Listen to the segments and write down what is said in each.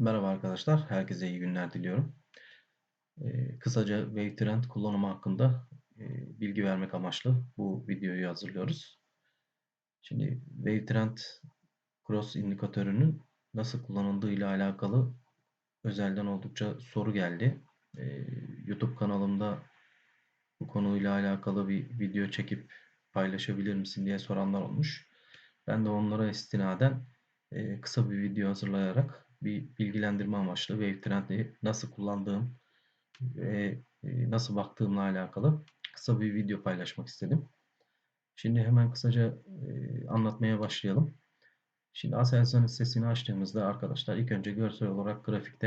Merhaba arkadaşlar, herkese iyi günler diliyorum. Ee, kısaca Wavetrend kullanımı hakkında e, bilgi vermek amaçlı bu videoyu hazırlıyoruz. Şimdi Wavetrend Cross indikatörünün nasıl kullanıldığı ile alakalı özelden oldukça soru geldi. Ee, YouTube kanalımda bu konuyla alakalı bir video çekip paylaşabilir misin diye soranlar olmuş. Ben de onlara istinaden e, kısa bir video hazırlayarak bir bilgilendirme amaçlı Wavetrend'i nasıl kullandığım ve e, nasıl baktığımla alakalı kısa bir video paylaşmak istedim. Şimdi hemen kısaca e, anlatmaya başlayalım. Şimdi Aselsan'ın sesini açtığımızda arkadaşlar ilk önce görsel olarak grafikte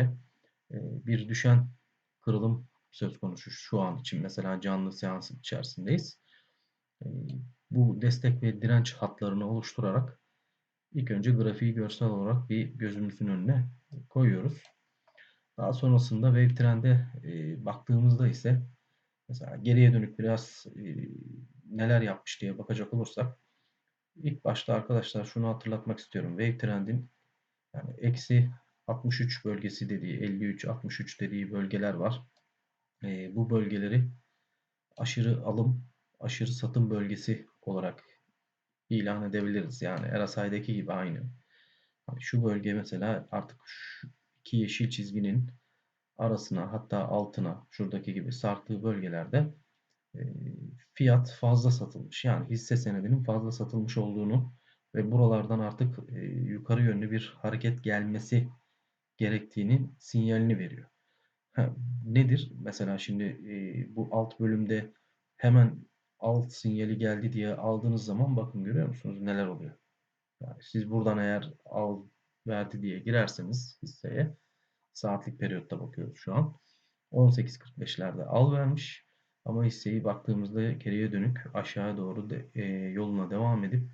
e, bir düşen kırılım söz konusu şu an için mesela canlı seans içerisindeyiz. Bu destek ve direnç hatlarını oluşturarak İlk önce grafiği görsel olarak bir gözümüzün önüne koyuyoruz. Daha sonrasında wave trend'e e, baktığımızda ise mesela geriye dönük biraz e, neler yapmış diye bakacak olursak ilk başta arkadaşlar şunu hatırlatmak istiyorum. Wave trend'in yani eksi 63 bölgesi dediği 53 63 dediği bölgeler var. E, bu bölgeleri aşırı alım aşırı satım bölgesi olarak ilan edebiliriz. Yani RSI'deki gibi aynı. Hani şu bölge mesela artık şu iki yeşil çizginin arasına hatta altına şuradaki gibi sarktığı bölgelerde e, fiyat fazla satılmış. Yani hisse senedinin fazla satılmış olduğunu ve buralardan artık e, yukarı yönlü bir hareket gelmesi gerektiğinin sinyalini veriyor. Nedir? Mesela şimdi e, bu alt bölümde hemen alt sinyali geldi diye aldığınız zaman bakın görüyor musunuz neler oluyor. Yani siz buradan eğer al verdi diye girerseniz hisseye saatlik periyotta bakıyoruz şu an. 18.45'lerde al vermiş ama hisseyi baktığımızda geriye dönük aşağıya doğru de, e, yoluna devam edip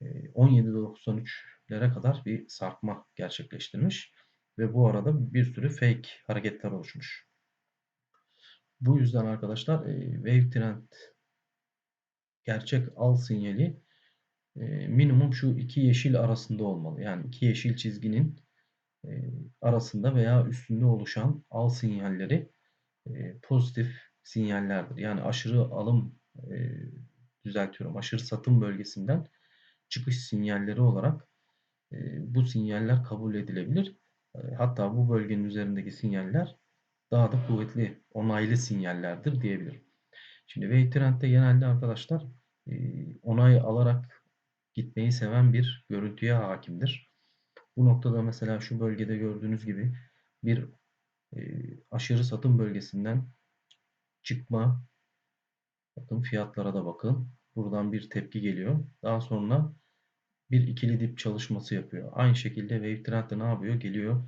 e, 17.93'lere kadar bir sarkma gerçekleştirmiş ve bu arada bir sürü fake hareketler oluşmuş. Bu yüzden arkadaşlar e, Wave Trend gerçek al sinyali e, minimum şu iki yeşil arasında olmalı. Yani iki yeşil çizginin e, arasında veya üstünde oluşan al sinyalleri e, pozitif sinyallerdir. Yani aşırı alım düzeltiyorum. Aşırı satım bölgesinden çıkış sinyalleri olarak bu sinyaller kabul edilebilir. Hatta bu bölgenin üzerindeki sinyaller daha da kuvvetli, onaylı sinyallerdir diyebilirim. Şimdi Wave genelde arkadaşlar onay alarak gitmeyi seven bir görüntüye hakimdir. Bu noktada mesela şu bölgede gördüğünüz gibi bir aşırı satım bölgesinden çıkma bakın fiyatlara da bakın. Buradan bir tepki geliyor. Daha sonra bir ikili dip çalışması yapıyor. Aynı şekilde Wave Trend de ne yapıyor? Geliyor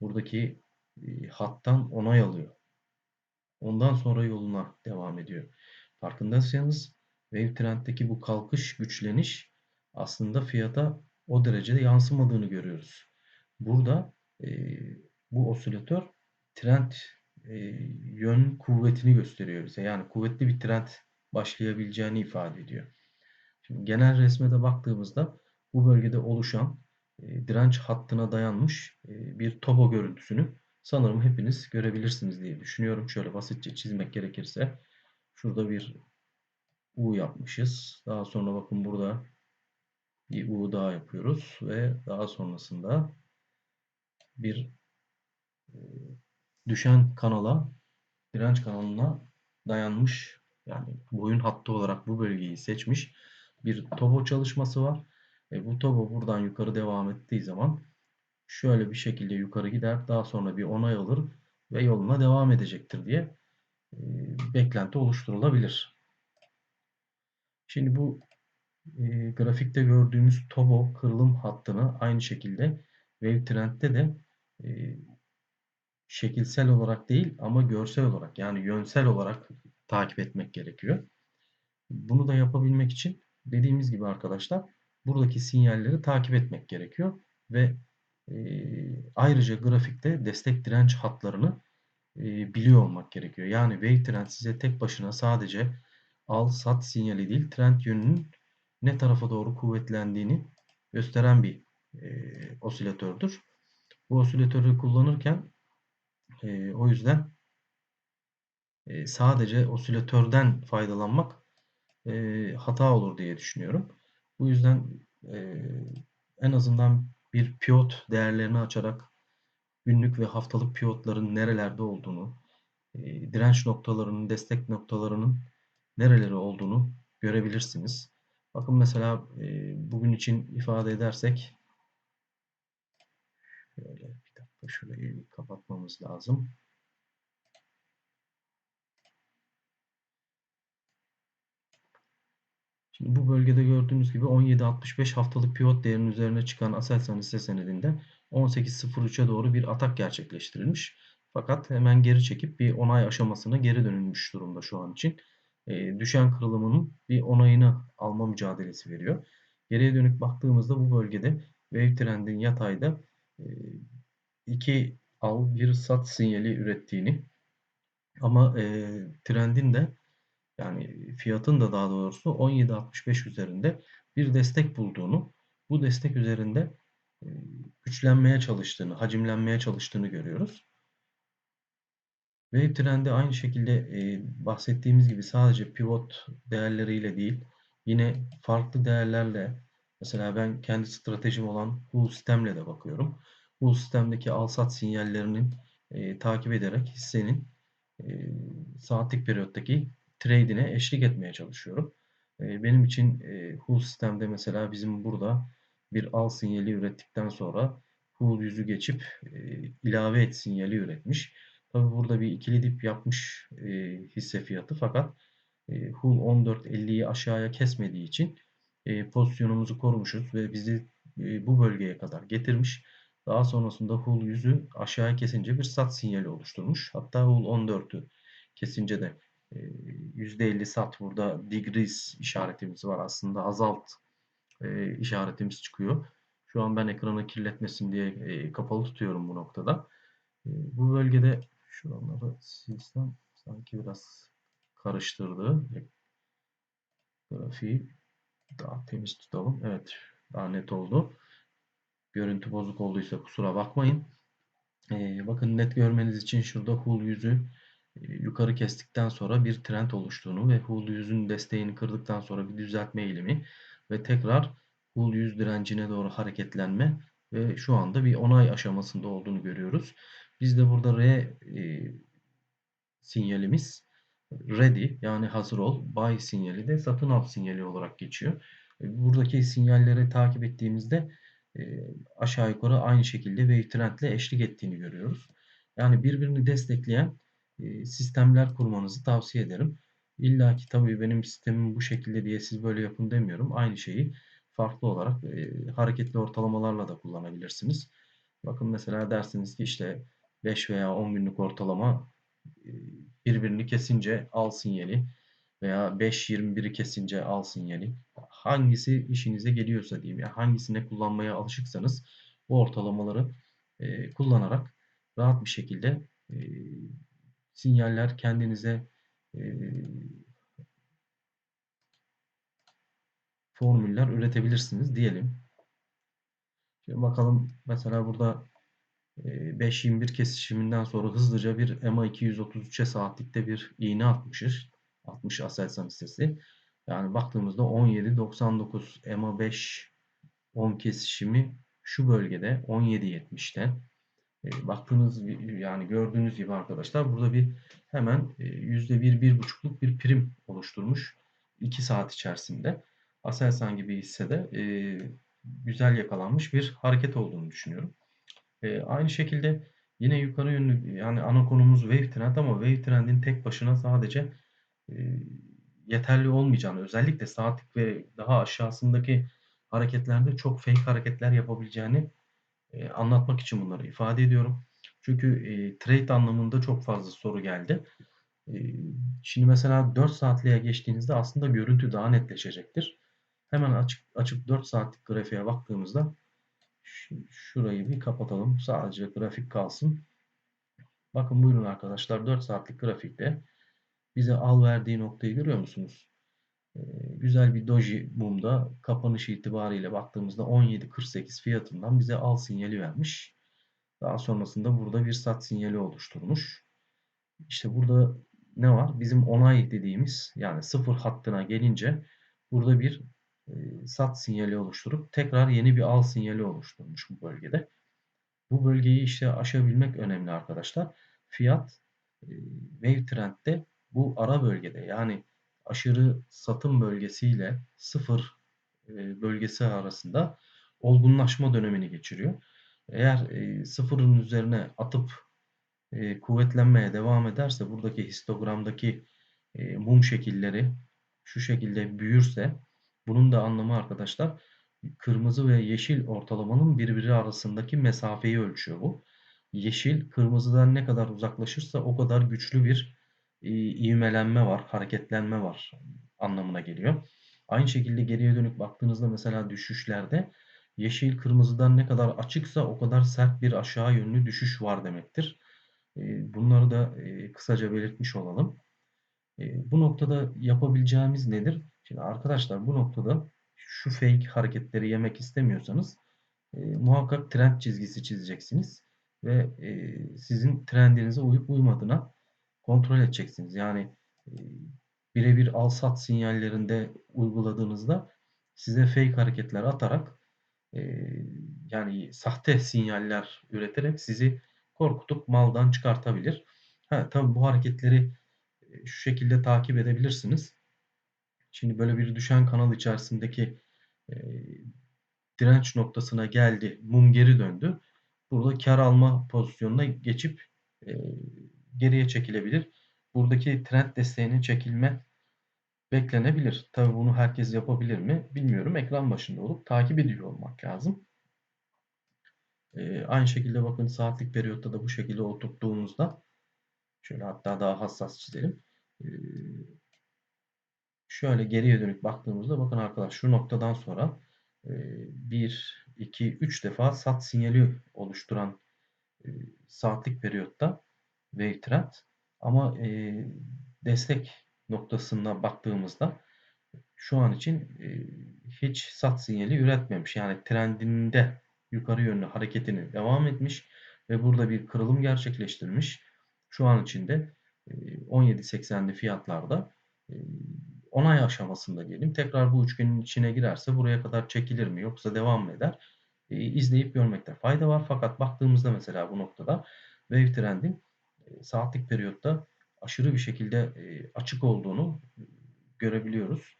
buradaki hattan onay alıyor. Ondan sonra yoluna devam ediyor. Farkındaysanız Wave Trend'deki bu kalkış, güçleniş aslında fiyata o derecede yansımadığını görüyoruz. Burada e, bu osilatör trend e, yön kuvvetini gösteriyor bize. Yani kuvvetli bir trend başlayabileceğini ifade ediyor. Şimdi genel resme de baktığımızda bu bölgede oluşan e, direnç hattına dayanmış e, bir topo görüntüsünü sanırım hepiniz görebilirsiniz diye düşünüyorum. Şöyle basitçe çizmek gerekirse şurada bir U yapmışız. Daha sonra bakın burada bir U daha yapıyoruz ve daha sonrasında bir e, düşen kanala direnç kanalına dayanmış yani boyun hattı olarak bu bölgeyi seçmiş bir tobo çalışması var. E bu tobo buradan yukarı devam ettiği zaman şöyle bir şekilde yukarı gider. Daha sonra bir onay alır ve yoluna devam edecektir diye e, beklenti oluşturulabilir. Şimdi bu e, grafikte gördüğümüz Tobo kırılım hattını aynı şekilde Wave Trend'de de e, şekilsel olarak değil ama görsel olarak yani yönsel olarak takip etmek gerekiyor. Bunu da yapabilmek için dediğimiz gibi arkadaşlar buradaki sinyalleri takip etmek gerekiyor ve ayrıca grafikte destek direnç hatlarını e, biliyor olmak gerekiyor. Yani Wave Trend size tek başına sadece al sat sinyali değil trend yönünün ne tarafa doğru kuvvetlendiğini gösteren bir e, osilatördür. Bu osilatörü kullanırken e, o yüzden e, sadece osilatörden faydalanmak e, hata olur diye düşünüyorum. Bu yüzden e, en azından bir pivot değerlerini açarak günlük ve haftalık pivotların nerelerde olduğunu, e, direnç noktalarının, destek noktalarının nereleri olduğunu görebilirsiniz. Bakın mesela e, bugün için ifade edersek şöyle bir dakika şurayı kapatmamız lazım. Şimdi bu bölgede gördüğünüz gibi 17.65 haftalık pivot değerinin üzerine çıkan Aselsan hisse senedinde 18.03'e doğru bir atak gerçekleştirilmiş. Fakat hemen geri çekip bir onay aşamasına geri dönülmüş durumda şu an için. E, düşen kırılımının bir onayını alma mücadelesi veriyor. Geriye dönük baktığımızda bu bölgede wave trendin yatayda e, iki al bir sat sinyali ürettiğini ama e, trendin de yani fiyatın da daha doğrusu 17.65 üzerinde bir destek bulduğunu, bu destek üzerinde e, güçlenmeye çalıştığını, hacimlenmeye çalıştığını görüyoruz. Wave trendi aynı şekilde e, bahsettiğimiz gibi sadece pivot değerleriyle değil, yine farklı değerlerle mesela ben kendi stratejim olan Hull sistemle de bakıyorum. Hull sistemdeki al-sat sinyallerinin e, takip ederek hissenin e, saatlik periyottaki trade'ine eşlik etmeye çalışıyorum. E, benim için e, Hull sistemde mesela bizim burada bir al sinyali ürettikten sonra Hull yüzü geçip e, ilave et sinyali üretmiş. Tabi burada bir ikili dip yapmış e, hisse fiyatı fakat e, Hull 14.50'yi aşağıya kesmediği için pozisyonumuzu korumuşuz ve bizi bu bölgeye kadar getirmiş. Daha sonrasında Hull yüzü aşağıya kesince bir sat sinyali oluşturmuş. Hatta Hull 14'ü kesince de %50 sat burada degrees işaretimiz var. Aslında azalt işaretimiz çıkıyor. Şu an ben ekranı kirletmesin diye kapalı tutuyorum bu noktada. Bu bölgede şuraları silsem sanki biraz karıştırdı. Grafiği daha temiz tutalım. Evet daha net oldu. Görüntü bozuk olduysa kusura bakmayın. E, bakın net görmeniz için şurada hull yüzü yukarı kestikten sonra bir trend oluştuğunu ve Hull 100'ün desteğini kırdıktan sonra bir düzeltme eğilimi ve tekrar Hull 100 direncine doğru hareketlenme ve şu anda bir onay aşamasında olduğunu görüyoruz. Biz de burada R e, sinyalimiz ready yani hazır ol, buy sinyali de satın al sinyali olarak geçiyor. E, buradaki sinyalleri takip ettiğimizde e, aşağı yukarı aynı şekilde wave trendle eşlik ettiğini görüyoruz. Yani birbirini destekleyen sistemler kurmanızı tavsiye ederim. İlla ki tabii benim sistemim bu şekilde diye siz böyle yapın demiyorum. Aynı şeyi farklı olarak hareketli ortalamalarla da kullanabilirsiniz. Bakın mesela dersiniz ki işte 5 veya 10 günlük ortalama birbirini kesince al sinyali veya 5-21'i kesince al sinyali. Hangisi işinize geliyorsa diyeyim ya hangisine kullanmaya alışıksanız bu ortalamaları kullanarak rahat bir şekilde sinyaller kendinize formüller üretebilirsiniz diyelim. Şimdi bakalım mesela burada 5.21 kesişiminden sonra hızlıca bir EMA 233'e saatlikte bir iğne atmışız. 60 Aselsan hissesi. Yani baktığımızda 17.99 EMA 5 10 kesişimi şu bölgede 17.70'te. E, baktığınız yani gördüğünüz gibi arkadaşlar burada bir hemen yüzde bir bir buçukluk bir prim oluşturmuş 2 saat içerisinde. Aselsan gibi hissede e, güzel yakalanmış bir hareket olduğunu düşünüyorum. E, aynı şekilde yine yukarı yönlü yani ana konumuz wave trend ama wave trendin tek başına sadece e, yeterli olmayacağını özellikle saatlik ve daha aşağısındaki hareketlerde çok fake hareketler yapabileceğini e, anlatmak için bunları ifade ediyorum. Çünkü e, trade anlamında çok fazla soru geldi. E, şimdi mesela 4 saatliğe geçtiğinizde aslında görüntü daha netleşecektir. Hemen açıp, açıp 4 saatlik grafiğe baktığımızda şurayı bir kapatalım. Sadece grafik kalsın. Bakın buyurun arkadaşlar 4 saatlik grafikte bize al verdiği noktayı görüyor musunuz? Ee, güzel bir doji mumda kapanış itibariyle baktığımızda 17.48 fiyatından bize al sinyali vermiş. Daha sonrasında burada bir sat sinyali oluşturmuş. İşte burada ne var? Bizim onay dediğimiz yani sıfır hattına gelince burada bir e, sat sinyali oluşturup tekrar yeni bir al sinyali oluşturmuş bu bölgede. Bu bölgeyi işte aşabilmek önemli arkadaşlar. Fiyat e, Wave Trend'de bu ara bölgede yani aşırı satım bölgesiyle sıfır e, bölgesi arasında olgunlaşma dönemini geçiriyor. Eğer e, sıfırın üzerine atıp e, kuvvetlenmeye devam ederse buradaki histogramdaki mum şekilleri şu şekilde büyürse bunun da anlamı arkadaşlar kırmızı ve yeşil ortalamanın birbiri arasındaki mesafeyi ölçüyor bu. Yeşil kırmızıdan ne kadar uzaklaşırsa o kadar güçlü bir ivmelenme var, hareketlenme var anlamına geliyor. Aynı şekilde geriye dönük baktığınızda mesela düşüşlerde yeşil kırmızıdan ne kadar açıksa o kadar sert bir aşağı yönlü düşüş var demektir. Bunları da kısaca belirtmiş olalım. Bu noktada yapabileceğimiz nedir? Şimdi arkadaşlar bu noktada şu fake hareketleri yemek istemiyorsanız muhakkak trend çizgisi çizeceksiniz ve sizin trendinize uyup uymadığına kontrol edeceksiniz. Yani birebir al sat sinyallerinde uyguladığınızda size fake hareketler atarak yani sahte sinyaller üreterek sizi korkutup maldan çıkartabilir. Ha, tabii bu hareketleri şu şekilde takip edebilirsiniz. Şimdi böyle bir düşen kanal içerisindeki e, direnç noktasına geldi. Mum geri döndü. Burada kar alma pozisyonuna geçip e, geriye çekilebilir. Buradaki trend desteğinin çekilme beklenebilir. Tabii bunu herkes yapabilir mi bilmiyorum. Ekran başında olup takip ediyor olmak lazım. Ee, aynı şekilde bakın saatlik periyotta da bu şekilde oturttuğumuzda şöyle hatta daha hassas çizelim. Ee, şöyle geriye dönük baktığımızda bakın arkadaşlar şu noktadan sonra e, 1, 2, 3 defa sat sinyali oluşturan e, saatlik periyotta wave trend ama e, destek noktasına baktığımızda şu an için e, hiç sat sinyali üretmemiş. Yani trendinde yukarı yönlü hareketini devam etmiş ve burada bir kırılım gerçekleştirmiş. Şu an içinde 17.80'li fiyatlarda onay aşamasında diyelim. Tekrar bu üçgenin içine girerse buraya kadar çekilir mi yoksa devam mı eder? izleyip görmekte fayda var. Fakat baktığımızda mesela bu noktada wave trendin saatlik periyotta aşırı bir şekilde açık olduğunu görebiliyoruz.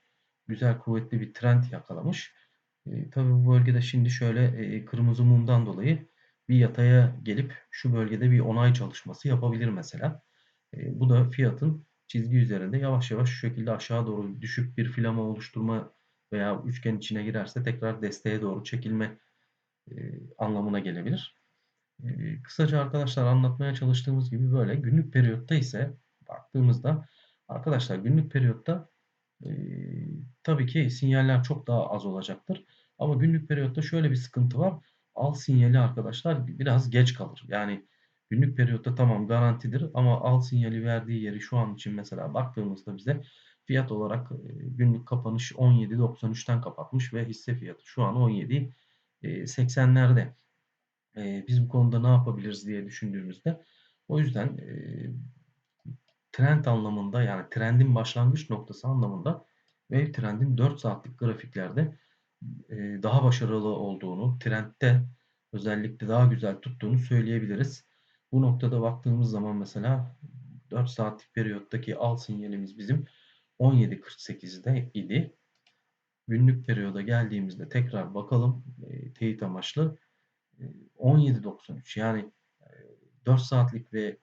Güzel kuvvetli bir trend yakalamış. E, tabii bu bölgede şimdi şöyle e, kırmızı mumdan dolayı bir yataya gelip şu bölgede bir onay çalışması yapabilir mesela. E, bu da fiyatın çizgi üzerinde yavaş yavaş şu şekilde aşağı doğru düşük bir filama oluşturma veya üçgen içine girerse tekrar desteğe doğru çekilme e, anlamına gelebilir. E, kısaca arkadaşlar anlatmaya çalıştığımız gibi böyle günlük periyotta ise baktığımızda arkadaşlar günlük periyotta e, tabii ki sinyaller çok daha az olacaktır. Ama günlük periyotta şöyle bir sıkıntı var. Al sinyali arkadaşlar biraz geç kalır. Yani günlük periyotta tamam garantidir ama al sinyali verdiği yeri şu an için mesela baktığımızda bize fiyat olarak günlük kapanış 17.93'ten kapatmış ve hisse fiyatı şu an 17.80'lerde. Biz bu konuda ne yapabiliriz diye düşündüğümüzde o yüzden trend anlamında yani trendin başlangıç noktası anlamında wave trendin 4 saatlik grafiklerde daha başarılı olduğunu, trendte özellikle daha güzel tuttuğunu söyleyebiliriz. Bu noktada baktığımız zaman mesela 4 saatlik periyottaki al sinyalimiz bizim 17.48'de idi. Günlük periyoda geldiğimizde tekrar bakalım e, teyit amaçlı 17.93 yani 4 saatlik ve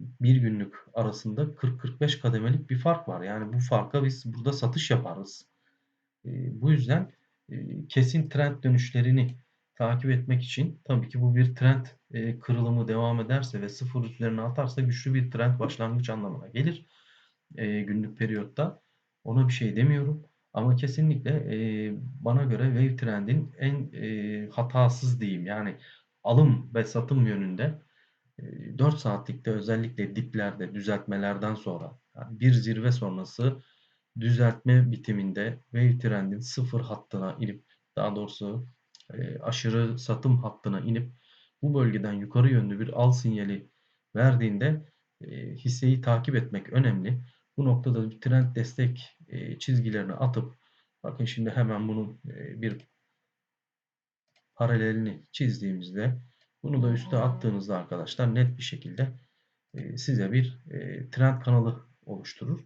bir günlük arasında 40-45 kademelik bir fark var. Yani bu farka biz burada satış yaparız. E, bu yüzden e, kesin trend dönüşlerini takip etmek için tabii ki bu bir trend e, kırılımı devam ederse ve sıfır üzerine atarsa güçlü bir trend başlangıç anlamına gelir e, günlük periyotta. Ona bir şey demiyorum. Ama kesinlikle e, bana göre wave trendin en e, hatasız diyeyim yani alım ve satım yönünde 4 saatlikte özellikle diplerde düzeltmelerden sonra yani bir zirve sonrası düzeltme bitiminde wave trendin sıfır hattına inip daha doğrusu e, aşırı satım hattına inip bu bölgeden yukarı yönlü bir al sinyali verdiğinde e, hisseyi takip etmek önemli. Bu noktada bir trend destek e, çizgilerini atıp bakın şimdi hemen bunun e, bir paralelini çizdiğimizde bunu da üste attığınızda arkadaşlar net bir şekilde e, size bir trend kanalı oluşturur.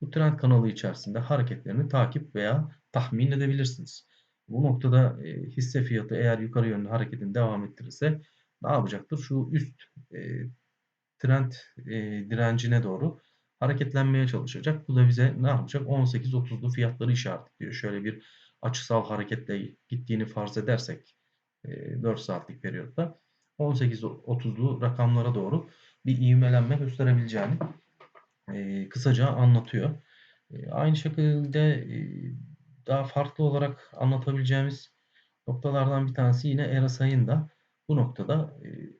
Bu trend kanalı içerisinde hareketlerini takip veya tahmin edebilirsiniz. Bu noktada hisse fiyatı eğer yukarı yönlü hareketini devam ettirirse ne yapacaktır? Şu üst trend direncine doğru hareketlenmeye çalışacak. Bu da bize ne yapacak? 18.30'lu fiyatları işaretliyor. Şöyle bir açısal hareketle gittiğini farz edersek 4 saatlik periyotta 18.30'lu rakamlara doğru bir ivmelenme gösterebileceğini kısaca anlatıyor. Aynı şekilde daha farklı olarak anlatabileceğimiz noktalardan bir tanesi yine RSI'ın da bu noktada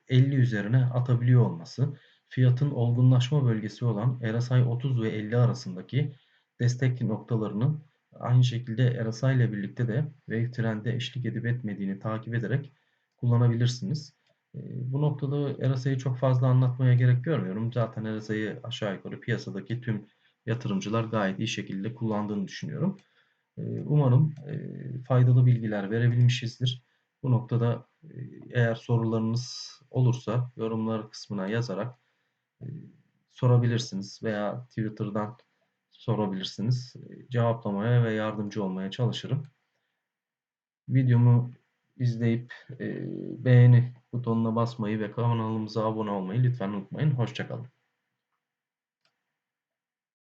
50 üzerine atabiliyor olması. Fiyatın olgunlaşma bölgesi olan RSI 30 ve 50 arasındaki destek noktalarının aynı şekilde RSI ile birlikte de wave trend'e eşlik edip etmediğini takip ederek kullanabilirsiniz. Bu noktada RSI'yi çok fazla anlatmaya gerek görmüyorum. Zaten RSI'yi aşağı yukarı piyasadaki tüm yatırımcılar gayet iyi şekilde kullandığını düşünüyorum. Umarım faydalı bilgiler verebilmişizdir. Bu noktada eğer sorularınız olursa yorumlar kısmına yazarak sorabilirsiniz veya Twitter'dan sorabilirsiniz. Cevaplamaya ve yardımcı olmaya çalışırım. Videomu izleyip beğeni butonuna basmayı ve kanalımıza abone olmayı lütfen unutmayın. Hoşçakalın.